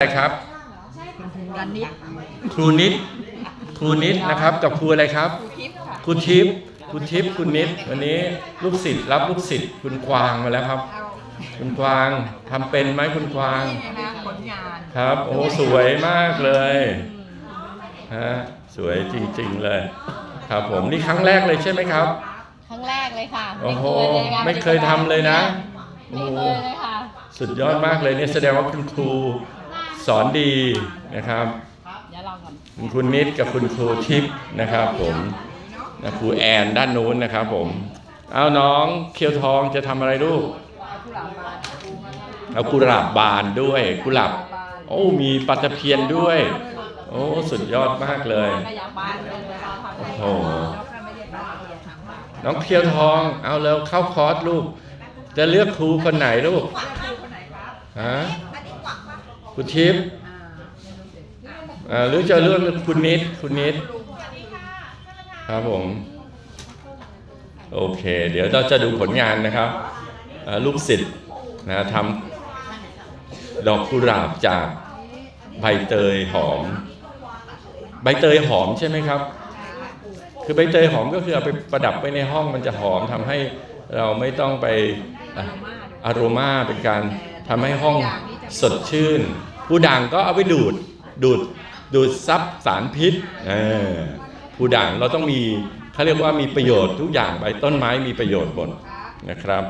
อะไรครับกันนิดครูนิดครูนิดนะครับ กับครูอะไรครับคลิปค่ะครูทิพย์ครูทิพย์คุณนิดวันนี้ลูกศิษย์รับลูกศิษย์คุณกวางมาแล้วครับ คุณกวางทำเป็นไหมคุณกวางนี่นะผลงานครับ โอ้สวยมากเลยฮะสวยจริง ๆเลย ครับผมนี่ครั้งแรกเลยใช่ไหมครับ ครั้งแรกเลยค่ะโอ้โหงไม่เคยทำเลยนะไม่เคยเลยค่ะสุดยอดมากเลยเนี่ยแสดงว่าคุณครู สอนดีนะครับเดี๋ยวลองก่อนคุณคุณนิดกับคุณครูทิพย์นะครับผมนะครูแอนด้านนู้นนะครับผมเอาน้องเคียวทองจะทำอะไรลูกผู้หลังมาเอากุหลาบบานด้วยกุหลาบโอ้มีปลาตะเพียนด้วย โอ้สุดยอดมากเลยขยับบานเลยเวลาทำโอ้โหแล้วก็ไม่ได้บานเดียวทั้งหมดน้องเคียวทอง เอาแล้วเข้าคอร์สลูก จะเลือกครูคนไหนลูกครูคนไหนครับฮะ ครูทิพย์อ่าอ่าหรือจะเลือกคุณนิด คุณนิด ครับผม โอเค เดี๋ยวเราจะดูผลงานนะครับอ่าลูกศิษย์นะทำดอกกุหลาบจากใบเตยหอม ใบเตยหอมใช่ไหมครับ คือใบเตยหอมก็คือเอาไปประดับไว้ในห้องมันจะหอมทำให้เราไม่ต้องไปอะอารมาเป็นการทำให้ห้องสดชื่น ผู้ด่างก็เอาไปดูดดูดดูดซับสารพิษผู้ด่างเราต้องมีเขาเรียกว่ามีประโยชน์ทุกอย่างใบต้นไม้มีประโยชน์หมดนะครับ